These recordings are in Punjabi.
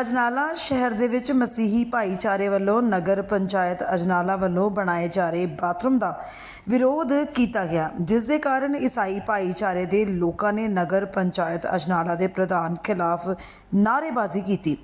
ਅਜਨਾਲਾ ਸ਼ਹਿਰ ਦੇ ਵਿੱਚ ਮਸੀਹੀ ਭਾਈਚਾਰੇ ਵੱਲੋਂ ਨਗਰ ਪੰਚਾਇਤ ਅਜਨਾਲਾ ਵੱਲੋਂ ਬਣਾਏ ਜਾ ਰਹੇ ਬਾਥਰੂਮ ਦਾ ਵਿਰੋਧ ਕੀਤਾ ਗਿਆ, ਜਿਸ ਦੇ ਕਾਰਨ ਈਸਾਈ ਭਾਈਚਾਰੇ ਦੇ ਲੋਕਾਂ ਨੇ ਨਗਰ ਪੰਚਾਇਤ ਅਜਨਾਲਾ ਦੇ ਪ੍ਰਧਾਨ ਖਿਲਾਫ ਨਾਅਰੇਬਾਜ਼ੀ ਕੀਤੀ।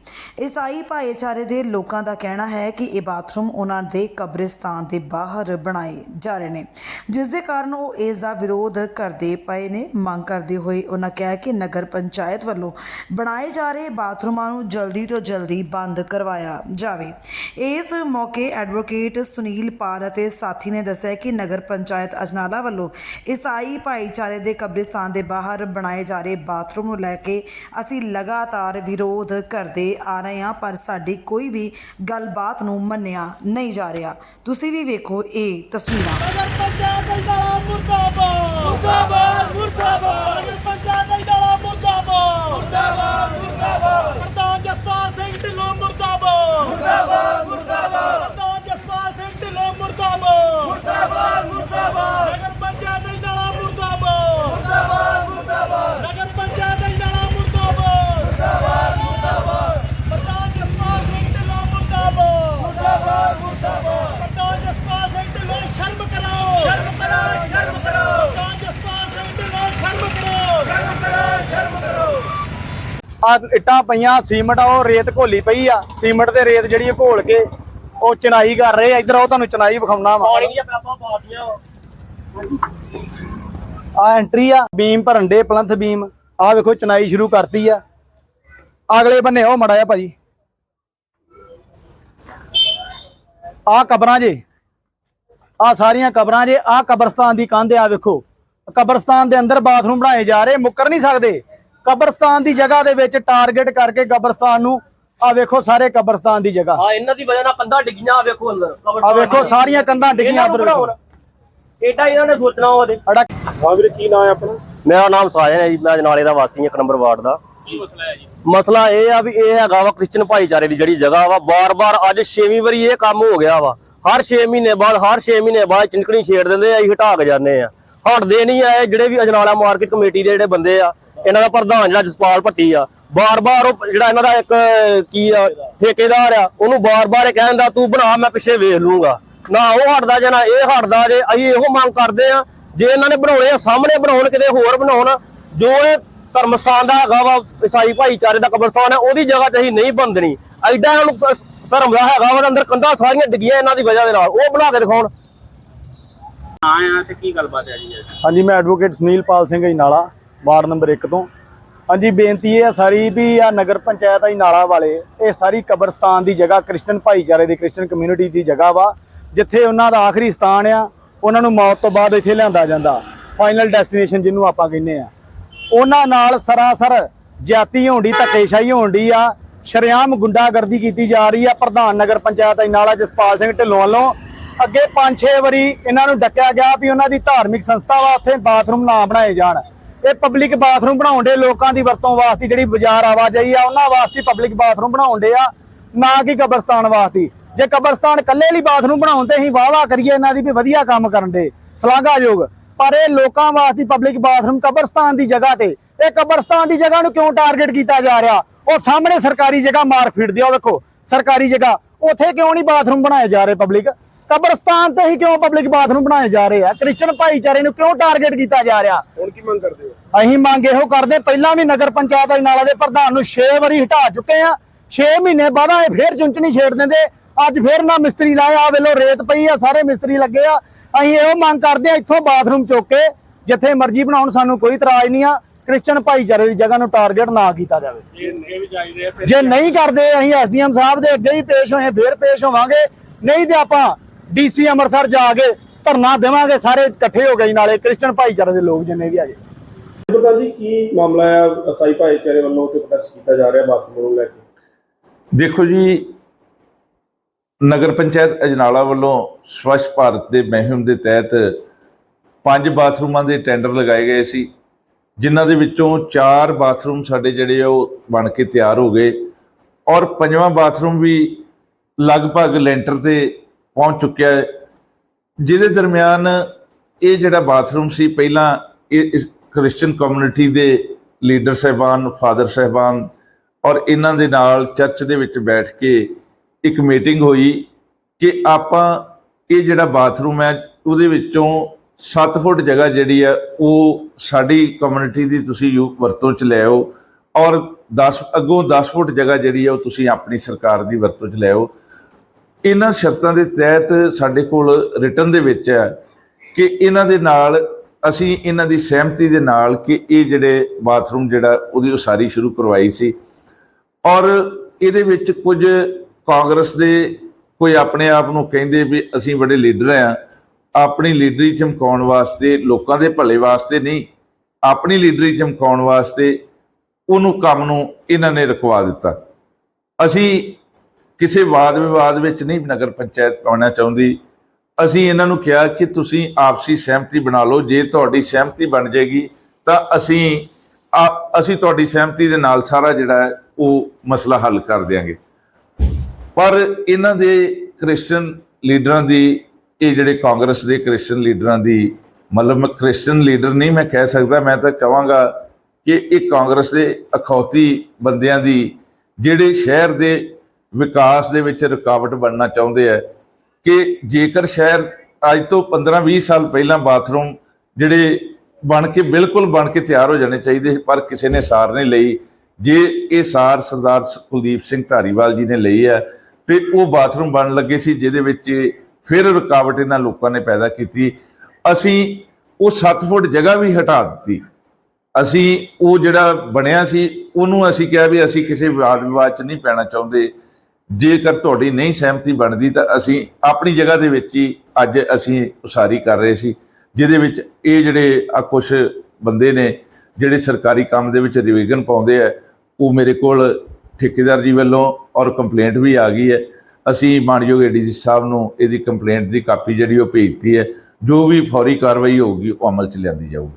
ਈਸਾਈ ਭਾਈਚਾਰੇ ਦੇ ਲੋਕਾਂ ਦਾ ਕਹਿਣਾ ਹੈ ਕਿ ਇਹ ਬਾਥਰੂਮ ਉਹਨਾਂ ਦੇ ਕਬਰਿਸਤਾਨ ਦੇ ਬਾਹਰ ਬਣਾਏ ਜਾ ਰਹੇ ਨੇ, ਜਿਸ ਦੇ ਕਾਰਨ ਉਹ ਇਸ ਦਾ ਵਿਰੋਧ ਕਰਦੇ ਪਏ ਨੇ। ਮੰਗ ਕਰਦੇ ਹੋਏ ਉਹਨਾਂ ਕਿਹਾ ਕਿ ਨਗਰ ਪੰਚਾਇਤ ਵੱਲੋਂ ਬਣਾਏ ਜਾ ਰਹੇ ਬਾਥਰੂਮਾਂ ਨੂੰ ਜਲਦੀ ਤੋਂ ਜਲਦੀ ਬੰਦ ਕਰਵਾਇਆ ਜਾਵੇ। ਇਸ ਮੌਕੇ ਐਡਵੋਕੇਟ ਸੁਨੀਲ ਪਾਲ ਅਤੇ ਸਾਥੀ ਨੇ ਦੱਸਿਆ ਕਿ ਨਗਰ ਪੰਚਾਇਤ ਅਜਨਾਲਾ ਵੱਲੋਂ ਈਸਾਈ ਭਾਈਚਾਰੇ ਦੇ ਕਬਰਿਸਤਾਨ ਦੇ ਬਾਹਰ ਬਣਾਏ ਜਾ ਰਹੇ ਬਾਥਰੂਮ ਨੂੰ ਲੈ ਕੇ ਅਸੀਂ ਲਗਾਤਾਰ ਵਿਰੋਧ ਕਰਦੇ ਆ ਰਹੇ ਹਾਂ, ਪਰ ਸਾਡੀ ਕੋਈ ਵੀ ਗੱਲਬਾਤ ਨੂੰ ਮੰਨਿਆ ਨਹੀਂ ਜਾ ਰਿਹਾ। ਤੁਸੀਂ ਵੀ ਵੇਖੋ ਇਹ ਤਸਵੀਰਾਂ ਨਗਰ ਪੰਚਾਇਤ ਇਦਾਰਾ ਮੁਰਦਾਬਾਦ ਮੁਰਦਾਬਾਦ ਮੁਰਦਾਬਾਦ ਨਗਰ ਪੰਚਾਇਤ ਇਦਾਰਾ ਮੁਰਦਾਬਾਦ ਮੁਰਦਾਬਾਦ ਮੁਰਦਾਬਾਦ ਪ੍ਰਧਾਨ ਜਸਪਾਲ ਸਿੰਘ ਢਿੱਲੋਂ ਮੁਰਦਾਬਾਦ ਮੁਰਦਾਬਾਦ ਮੁਰਦਾਬਾਦ ਪ੍ਰਧਾਨ ਜਸਪਾਲ ਸਿੰਘ ਢਿੱਲੋਂ ਮੁਰਦਾਬਾਦ ਮੁਰਦਾਬਾਦ ਮੁਰਦਾਬਾਦ ਨਗਰ ਪੰਚਾਇਤ ਇਦਾਰਾ ਮੁਰਦਾਬਾਦ ਮੁਰਦਾਬਾਦ ਮੁਰਦਾਬਾਦ ਨਗਰ ਪੰਚਾਇਤ ਇਦਾਰਾ ਮੁਰਦਾਬਾਦ ਮੁਰਦਾਬਾਦ ਮੁਰਦਾਬਾਦ ਪ੍ਰਧਾਨ ਜਸਪਾਲ ਸਿੰਘ ਢਿੱਲੋਂ ਮੁਰਦਾਬਾਦ ਮੁਰਦਾਬਾਦ ਮੁਰਦਾਬਾਦ ਪ੍ਰਧਾਨ ਜਸਪਾਲ ਸਿੰਘ ਢਿੱਲੋਂ ਸ਼ਰਮ ਕਰੋ ਸ਼ਰਮ ਕਰੋ ਸ਼ਰਮ ਕਰੋ ਪ੍ਰਧਾਨ ਜਸਪਾਲ ਸਿੰਘ ਢਿੱਲੋਂ ਸ਼ਰਮ ਕਰੋ ਸ਼ਰਮ ਕਰੋ ਸ਼ਰਮ ਕਰੋ ਆ ਇੱਟਾਂ ਪਈਆਂ ਸੀਮਟ ਆ ਉਹ ਰੇਤ ਘੋਲੀ ਪਈ ਆ। ਸੀਮਟ ਤੇ ਰੇਤ ਜਿਹੜੀ ਘੋਲ ਕੇ ਉਹ ਚਣਾਈ ਕਰ ਰਹੇ ਆ। ਇੱਧਰ ਉਹ ਤੁਹਾਨੂੰ ਚਣਾਈ ਵਿਖਾਉਣਾ ਵਾ। ਆ ਐਂਟਰੀ ਆ ਬੀਮ ਭਰਨ ਦੇ ਪਲੰਥ ਬੀਮ। ਆ ਵੇਖੋ ਚਣਾਈ ਸ਼ੁਰੂ ਕਰਤੀ ਆ। ਅਗਲੇ ਬੰਨੇ ਉਹ ਮੜਾ ਆ ਭਾਜੀ। ਆ ਕਬਰਾਂ ਜੇ। ਆ ਸਾਰੀਆਂ ਕਬਰਾਂ ਜੇ। ਆ ਕਬਰਸਤਾਨ ਦੀ ਕੰਧ ਆ ਵੇਖੋ। ਕਬਰਸਤਾਨ ਦੇ ਅੰਦਰ ਬਾਥਰੂਮ ਬਣਾਏ ਜਾ ਰਹੇ ਮੁੱਕਰ ਨਹੀਂ ਸਕਦੇ। ਕਬਰਸਤਾਨ ਦੀ ਜਗ੍ਹਾ ਦੇ ਵਿੱਚ ਟਾਰਗੇਟ ਕਰਕੇ ਕਬਰਸਤਾਨ ਨੂੰ ਆ ਵੇਖੋ ਸਾਰੇ ਕਬਰਸਤਾਨ ਦੀ ਜਗ੍ਹਾ। ਹਾਂ ਇਹਨਾਂ ਦੀ ਵਜ੍ਹਾ ਨਾਲ ਕੰਧਾਂ ਡਿੱਗੀਆਂ ਆ ਵੇਖੋ ਅੰਦਰ। ਆ ਵੇਖੋ ਸਾਰੀਆਂ ਕੰਧਾਂ ਡਿੱਗੀਆਂ ਵੇਖੋ ਏਡਾ ਇਹਨਾਂ ਨੇ ਸੋਚਣਾ ਉਹਦੇ। ਅੜਾ ਮੇਰਾ ਨਾਮ ਸਾਜਨ ਹੈ ਜੀ ਮੈਂ ਜਨਾਲੇ ਦਾ ਵਾਸੀ ਹਾਂ ਇੱਕ ਨੰਬਰ ਵਾਰਡ ਦਾ। ਕੀ ਮਸਲਾ ਹੈ ਜੀ? ਮਸਲਾ ਇਹ ਆ ਵੀ ਇਹ ਹੈਗਾ ਵਾ ਕ੍ਰਿਸਚਨ ਭਾਈਚਾਰੇ ਦੀ ਜਿਹੜੀ ਜਗ੍ਹਾ ਵਾ ਬਾਰ-ਬਾਰ ਅੱਜ 6ਵੀਂ ਵਾਰੀ ਇਹ ਕੰਮ ਹੋ ਗਿਆ ਵਾ। ਹਰ 6 ਮਹੀਨੇ ਬਾਅਦ ਹਰ 6 ਮਹੀਨੇ ਬਾਅਦ ਚਿੰਕਣੀ ਛੇੜ ਦਿੰਦੇ ਆ ਅਸੀਂ ਹਟਾ ਕੇ ਜਾਂਦੇ ਆ। ਹਟਦੇ ਨਹੀਂ ਆਏ ਜਿਹੜੇ ਵੀ ਅਜਨਾਲਾ ਮਾਰਕੀਟ ਕਮੇਟੀ ਦੇ ਜਿਹੜੇ ਬੰਦੇ ਆ ਇਹਨਾਂ ਦਾ ਪ੍ਰਧਾਨ ਜਿਹੜਾ ਜਸਪਾਲ ਭੱਟੀ ਆ ਬਾਰ-ਬਾਰ ਉਹ ਜਿਹੜਾ ਇਹਨਾਂ ਦਾ ਇੱਕ ਕੀ ਆ ਠੇਕੇਦਾਰ ਆ ਉਹਨੂੰ ਬਾਰ-ਬਾਰ ਇਹ ਕਹਿੰਦਾ ਤੂੰ ਬਣਾ ਮੈਂ ਪਿੱਛੇ ਵੇਖ ਲੂੰਗਾ। ਨਾ ਉਹ ਹਟਦਾ ਜੇ ਨਾ ਇਹ ਹਟਦਾ ਜੇ ਅਸੀਂ ਇਹੋ ਮੰਗ ਕਰਦੇ ਆ ਜੇ ਇਹਨਾਂ ਨੇ ਬਣਾਉਣੇ ਆ ਸਾਹਮਣੇ ਬਣਾਉਣ ਕਿਤੇ ਹੋਰ ਬਣਾਉਣ ਜੋ ਇਹ ਧਰਮਸਥਾਨ ਦਾ ਹੈਗਾ ਵਾ ਈਸਾਈ ਭਾਈਚਾਰੇ ਦਾ ਕਬਰਸਤਾਨ ਹੈ ਉਹਦੀ ਜਗ੍ਹਾ ਤੇ ਅਸੀਂ ਨਹੀਂ ਬੰਦਣੀ। ਐਡਾ ਇਹਨਾਂ ਨੂੰ ਸ- ਧਰਮ ਦਾ ਹੈਗਾ ਵਾ ਅੰਦਰ ਕੰਧਾਂ ਸਾਰੀਆਂ ਡਿੱਗੀਆਂ ਇਹਨਾਂ ਦੀ ਵਜ੍ਹਾ ਦੇ ਨਾਲ ਉਹ ਬਣਾ ਕੇ ਦਿਖਾਉਣ। ਹਾਂਜੀ ਮੈਂ ਐਡਵੋਕੇਟ ਸੁਨੀਲ ਪਾਲ ਸਿੰਘ ਜੀ ਨਾਲਾ ਵਾਰਡ ਨੰਬਰ 1 ਤੋਂ। ਹਾਂਜੀ, ਬੇਨਤੀ ਇਹ ਆ ਸਾਰੀ ਵੀ ਆ ਨਗਰ ਪੰਚਾਇਤ ਆਈ ਨਾਲਾ ਵਾਲੇ, ਇਹ ਸਾਰੀ ਕਬਰਸਤਾਨ ਦੀ ਜਗ੍ਹਾ, ਕ੍ਰਿਸਚਨ ਭਾਈਚਾਰੇ ਦੀ, ਕ੍ਰਿਸਚਨ ਕਮਿਊਨਿਟੀ ਦੀ ਜਗ੍ਹਾ ਵਾ, ਜਿੱਥੇ ਉਹਨਾਂ ਦਾ ਆਖਰੀ ਸਥਾਨ ਆ, ਉਹਨਾਂ ਨੂੰ ਮੌਤ ਤੋਂ ਬਾਅਦ ਇੱਥੇ ਲਿਆਂਦਾ ਜਾਂਦਾ ਫਾਈਨਲ ਡੈਸਟੀਨੇਸ਼ਨ ਜਿਹਨੂੰ ਆਪਾਂ ਕਹਿੰਦੇ ਆ। ਉਹਨਾਂ ਨਾਲ ਸਰਾਸਰ ਜਾਤੀ ਹੋਣ ਦੀ, ਧੱਕੇਸ਼ਾਹੀ ਹੋਣ ਦੀ ਆ, ਸ਼ਰੇਆਮ ਗੁੰਡਾਗਰਦੀ ਕੀਤੀ ਜਾ ਰਹੀ ਆ, ਪ੍ਰਧਾਨ ਨਗਰ ਪੰਚਾਇਤ ਆਈ ਨਾਲਾ, ਜਸਪਾਲ ਸਿੰਘ ਢਿੱਲੋਂ ਵੱਲੋਂ। ਅੱਗੇ 5-6 ਵਾਰੀ ਇਹਨਾਂ ਨੂੰ ਡੱਕਿਆ ਗਿਆ ਵੀ ਉਹਨਾਂ ਦੀ ਧਾਰਮਿਕ ਸੰਸਥਾ ਵਾ, ਉੱਥੇ ਬਾਥਰੂਮ ਨਾ ਬਣਾਏ ਜਾਣ। ਇਹ ਪਬਲਿਕ ਬਾਥਰੂਮ ਬਣਾਉਣ ਦੇ ਲੋਕਾਂ ਦੀ ਵਰਤੋਂ ਵਾਸਤੇ ਜਿਹੜੀ ਬਾਜ਼ਾਰ ਆਵਾਜਾਈ ਆ, ਉਹਨਾਂ ਵਾਸਤੇ ਪਬਲਿਕ ਬਾਥਰੂਮ ਬਣਾਉਣ ਦੇ ਆ, ਨਾ ਕਿ ਕਬਰਸਤਾਨ ਵਾਸਤੇ। ਜੇ ਕਬਰਸਤਾਨ ਇਕੱਲੇ ਲਈ ਬਾਥਰੂਮ ਬਣਾਉਣ ਤੇ ਅਸੀਂ ਵਾਅਵਾ ਕਰੀਏ ਇਹਨਾਂ ਦੀ ਵੀ ਵਧੀਆ ਕੰਮ ਕਰਨ ਦੇ ਸ਼ਲਾਘਾਯੋਗ ਪਰ ਇਹ ਲੋਕਾਂ ਵਾਸਤੇ ਪਬਲਿਕ ਬਾਥਰੂਮ ਕਬਰਸਤਾਨ ਦੀ ਜਗ੍ਹਾ ਤੇ, ਇਹ ਕਬਰਸਤਾਨ ਦੀ ਜਗ੍ਹਾ ਨੂੰ ਕਿਉਂ ਟਾਰਗੇਟ ਕੀਤਾ ਜਾ ਰਿਹਾ? ਉਹ ਸਾਹਮਣੇ ਸਰਕਾਰੀ ਜਗ੍ਹਾ ਮਾਰ ਫੀਟਦੀ ਉਹ ਵੇਖੋ, ਸਰਕਾਰੀ ਜਗ੍ਹਾ। ਉੱਥੇ ਕਿਉਂ ਨਹੀਂ ਬਾਥਰੂਮ ਬਣਾਏ ਜਾ ਰਹੇ ਪਬਲਿਕ ਕਬਰਸਤਾਨ ਤੇ ਹੀ ਕਿਉਂ ਪਬਲਿਕ ਬਾਥਰੂਮ ਬਣਾਏ ਜਾ ਰਹੇ ਆ? ਕ੍ਰਿਸਚਨ ਭਾਈਚਾਰੇ ਨੂੰ ਕਿਉਂ ਟਾਰਗੇਟ ਕੀਤਾ ਜਾ ਰਿਹਾ? ਹੁਣ ਕੀ ਮੰਗ ਕਰਦੇ ਹੋ? ਅਸੀਂ ਮੰਗ ਇਹੋ ਕਰਦੇ ਪਹਿਲਾਂ ਵੀ ਨਗਰ ਪੰਚਾਇਤ ਅਜਨਾਲਾ ਦੇ ਪ੍ਰਧਾਨ ਨੂੰ 6 ਵਾਰੀ ਹਟਾ ਚੁੱਕੇ ਆ 6 ਮਹੀਨੇ ਬਾਅਦ ਇਹ ਫੇਰ ਚੁੰਚਣੀ ਛੇੜ ਦਿੰਦੇ। ਅੱਜ ਫੇਰ ਨਾ ਮਿਸਤਰੀ ਲਾਇਆ ਵੇਲੋ ਰੇਤ ਪਈ ਆ ਸਾਰੇ ਮਿਸਤਰੀ ਲੱਗੇ ਆ। ਅਸੀਂ ਇਹੋ ਮੰਗ ਕਰਦੇ ਆ ਇੱਥੋਂ ਬਾਥਰੂਮ ਚੁੱਕ ਕੇ ਜਿੱਥੇ ਮਰਜ਼ੀ ਬਣਾਉਣ ਸਾਨੂੰ ਕੋਈ ਇਤਰਾਜ਼ ਨਹੀਂ ਆ। ਕ੍ਰਿਸਚਨ ਭਾਈਚਾਰੇ ਦੀ ਜਗ੍ਹਾ ਨੂੰ ਟਾਰਗੇਟ ਨਾ ਕੀਤਾ ਜਾਵੇ। ਜੇ ਨਹੀਂ ਕਰਦੇ ਅਸੀਂ ਐਸਡੀਐਮ ਸਾਹਿਬ ਦੇ ਅੱਗੇ ਹੀ ਪੇਸ਼ ਹੋਏ ਫੇਰ ਪੇਸ਼ ਹੋਵਾਂਗੇ। ਨਹੀਂ ਤੇ ਆਪਾਂ ਡੀਸੀ ਅੰਮ੍ਰਿਤਸਰ ਜਾ ਕੇ ਧਰਨਾ ਦੇਵਾਂਗੇ ਸਾਰੇ ਇਕੱਠੇ ਹੋ ਗਏ ਨਾਲੇ ਕ੍ਰਿਸਚਨ ਭਾਈਚਾਰੇ ਦੇ ਲੋਕ ਜਿੰਨੇ ਵੀ ਆਏ ਪ੍ਰਧਾਨ ਜੀ, ਕੀ ਮਾਮਲਾ ਹੈ? ਅਸਾਈ ਭਾਈਚਾਰੇ ਵੱਲੋਂ ਤੇ ਪ੍ਰੋਟੈਸਟ ਕੀਤਾ ਜਾ ਰਿਹਾ ਬਾਥਰੂਮ ਨੂੰ ਲੈ ਕੇ? ਦੇਖੋ ਜੀ, ਨਗਰ ਪੰਚਾਇਤ ਅਜਨਾਲਾ ਵੱਲੋਂ ਸਵੱਛ ਭਾਰਤ ਦੇ ਮੁਹਿੰਮ ਦੇ ਤਹਿਤ ਪੰਜ ਬਾਥਰੂਮਾਂ ਦੇ ਟੈਂਡਰ ਲਗਾਏ ਗਏ ਸੀ, ਜਿਨ੍ਹਾਂ ਦੇ ਵਿੱਚੋਂ ਚਾਰ ਬਾਥਰੂਮ ਸਾਡੇ ਜਿਹੜੇ ਆ, ਉਹ ਬਣ ਕੇ ਤਿਆਰ ਹੋ ਗਏ ਔਰ ਪੰਜਵਾਂ ਬਾਥਰੂਮ ਵੀ ਲਗਭਗ ਲੈਂਟਰ ਤੇ ਪਹੁੰਚ ਚੁੱਕਿਆ ਹੈ। ਜਿਹਦੇ ਦਰਮਿਆਨ ਇਹ ਜਿਹੜਾ ਬਾਥਰੂਮ ਸੀ, ਪਹਿਲਾਂ ਇਹ ਇਸ ਕ੍ਰਿਸਚੀਅਨ ਕਮਿਊਨਿਟੀ ਦੇ ਲੀਡਰ ਸਹਿਬਾਨ ਫਾਦਰ ਸਹਿਬਾਨ ਔਰ ਇਹਨਾਂ ਦੇ ਨਾਲ ਚਰਚ ਦੇ ਵਿੱਚ ਬੈਠ ਕੇ ਇੱਕ ਮੀਟਿੰਗ ਹੋਈ ਕਿ ਆਪਾਂ ਇਹ ਜਿਹੜਾ ਬਾਥਰੂਮ ਹੈ, ਉਹਦੇ ਵਿੱਚੋਂ 7 ਫੁੱਟ ਜਗ੍ਹਾ ਜਿਹੜੀ ਹੈ, ਉਹ ਸਾਡੀ ਕਮਿਊਨਿਟੀ ਦੀ ਤੁਸੀਂ ਯੂ- ਵਰਤੋਂ ਚ ਲੈ ਆਓ ਔਰ 10 ਅੱਗੋਂ 10 ਫੁੱਟ ਜਗ੍ਹਾ ਜਿਹੜੀ ਹੈ, ਉਹ ਤੁਸੀਂ ਆਪਣੀ ਸਰਕਾਰ ਦੀ ਵਰਤੋਂ ਚ ਲੈ ਆਓ। ਇਹਨਾਂ ਸ਼ਰਤਾਂ ਦੇ ਤਹਿਤ ਸਾਡੇ ਕੋਲ ਰਿਟਰਨ ਦੇ ਵਿੱਚ ਹੈ ਕਿ ਇਹਨਾਂ ਦੇ ਨਾਲ ਅਸੀਂ ਇਹਨਾਂ ਦੀ ਸਹਿਮਤੀ ਦੇ ਨਾਲ ਕਿ ਇਹ ਜਿਹੜੇ ਬਾਥਰੂਮ ਜਿਹੜਾ ਉਹਦੀ ਉਸਾਰੀ ਸ਼ੁਰੂ ਕਰਵਾਈ ਸੀ। ਔਰ ਇਹਦੇ ਵਿੱਚ ਕੁਝ ਕਾਂਗਰਸ ਦੇ ਕੋਈ ਆਪਣੇ ਆਪ ਨੂੰ ਕਹਿੰਦੇ ਵੀ ਅਸੀਂ ਬੜੇ ਲੀਡਰ ਆ ਆਪਣੀ ਲੀਡਰੀ ਚਮਕਾਉਣ ਵਾਸਤੇ, ਲੋਕਾਂ ਦੇ ਭਲੇ ਵਾਸਤੇ ਨਹੀਂ, ਆਪਣੀ ਲੀਡਰੀ ਚਮਕਾਉਣ ਵਾਸਤੇ ਉਹਨੂੰ ਕੰਮ ਨੂੰ ਇਹਨਾਂ ਨੇ ਰੁਕਵਾ ਦਿੱਤਾ। ਅਸੀਂ ਕਿਸੇ ਵਾਦ ਵਿਵਾਦ ਵਿੱਚ ਨਹੀਂ ਨਗਰ ਪੰਚਾਇਤ ਪਾਉਣਾ ਚਾਹੁੰਦੀ। ਅਸੀਂ ਇਹਨਾਂ ਨੂੰ ਕਿਹਾ ਕਿ ਤੁਸੀਂ ਆਪਸੀ ਸਹਿਮਤੀ ਬਣਾ ਲਓ, ਜੇ ਤੁਹਾਡੀ ਸਹਿਮਤੀ ਬਣ ਜਾਏਗੀ, ਤਾਂ ਅਸੀਂ ਆ- ਅਸੀਂ ਤੁਹਾਡੀ ਸਹਿਮਤੀ ਦੇ ਨਾਲ ਸਾਰਾ ਜਿਹੜਾ ਉਹ ਮਸਲਾ ਹੱਲ ਕਰ ਦਿਆਂਗੇ। ਪਰ ਇਹਨਾਂ ਦੇ ਕ੍ਰਿਸਚੀਅਨ ਲੀਡਰਾਂ ਦੀ, ਇਹ ਜਿਹੜੇ ਕਾਂਗਰਸ ਦੇ ਕ੍ਰਿਸਚੀਅਨ ਲੀਡਰਾਂ ਦੀ ਮਤਲਬ ਮੈਂ ਕ੍ਰਿਸਚੀਅਨ ਲੀਡਰ ਨਹੀਂ ਮੈਂ ਕਹਿ ਸਕਦਾ, ਮੈਂ ਤਾਂ ਕਹਾਂਗਾ ਕਿ ਇਹ ਕਾਂਗਰਸ ਦੇ ਅਖੌਤੀ ਬੰਦਿਆਂ ਦੀ, ਜਿਹੜੇ ਸ਼ਹਿਰ ਦੇ ਵਿਕਾਸ ਦੇ ਵਿੱਚ ਰੁਕਾਵਟ ਬਣਨਾ ਚਾਹੁੰਦੇ ਆ ਕਿ ਜੇਕਰ ਸ਼ਹਿਰ ਅੱਜ ਤੋਂ 15-20 ਸਾਲ ਪਹਿਲਾਂ ਬਾਥਰੂਮ ਜਿਹੜੇ ਬਣ ਕੇ ਬਿਲਕੁਲ ਬਣ ਕੇ ਤਿਆਰ ਹੋ ਜਾਣੇ ਚਾਹੀਦੇ ਸੀ, ਪਰ ਕਿਸੇ ਨੇ ਸਾਰ ਨਹੀਂ ਲਈ। ਜੇ ਇਹ ਸਾਰ ਸਰਦਾਰ ਕੁਲਦੀਪ ਸਿੰਘ ਧਾਰੀਵਾਲ ਜੀ ਨੇ ਲਈ ਹੈ ਤੇ ਉਹ ਬਾਥਰੂਮ ਬਣਨ ਲੱਗੇ ਸੀ ਜਿਹਦੇ ਵਿੱਚ ਫਿਰ ਰੁਕਾਵਟ ਇਹਨਾਂ ਲੋਕਾਂ ਨੇ ਪੈਦਾ ਕੀਤੀ। ਅਸੀਂ ਉਹ 7 ਫੁੱਟ ਜਗ੍ਹਾ ਵੀ ਹਟਾ ਦਿੱਤੀ। ਅਸੀਂ ਉਹ ਜਿਹੜਾ ਬਣਿਆ ਸੀ ਉਹਨੂੰ ਅਸੀਂ ਕਿਹਾ ਵੀ ਅਸੀਂ ਕਿਸੇ ਵਿਵਾਦ ਵਿਵਾਦ 'ਚ ਨਹੀਂ ਪੈਣਾ ਚਾਹੁੰਦੇ। ਜੇਕਰ ਤੁਹਾਡੀ ਨਹੀਂ ਸਹਿਮਤੀ ਬਣਦੀ ਤਾਂ ਅਸੀਂ ਆਪਣੀ ਜਗ੍ਹਾ ਦੇ ਵਿੱਚ ਹੀ ਅੱਜ ਅਸੀਂ ਉਸਾਰੀ ਕਰ ਰਹੇ ਸੀ, ਜਿਹਦੇ ਵਿੱਚ ਇਹ ਜਿਹੜੇ ਆ ਕੁਝ ਬੰਦੇ ਨੇ, ਜਿਹੜੇ ਸਰਕਾਰੀ ਕੰਮ ਦੇ ਵਿੱਚ ਰਿਵੀਜ਼ਨ ਪਾਉਂਦੇ ਆ, ਉਹ ਮੇਰੇ ਕੋਲ ਠੇਕੇਦਾਰ ਜੀ ਵੱਲੋਂ ਔਰ ਕੰਪਲੇਂਟ ਵੀ ਆ ਗਈ ਹੈ। ਅਸੀਂ ਮਾਨਯੋਗ ਏਡੀਜੀ ਸਾਹਿਬ ਨੂੰ ਇਹਦੀ ਕੰਪਲੇਂਟ ਦੀ ਕਾਪੀ ਜਿਹੜੀ ਉਹ ਭੇਜਤੀ ਹੈ, ਜੋ ਵੀ ਫੌਰੀ ਕਾਰਵਾਈ ਹੋਊਗੀ, ਉਹ ਅਮਲ ਚ ਲਿਆਂਦੀ ਜਾਊਗੀ।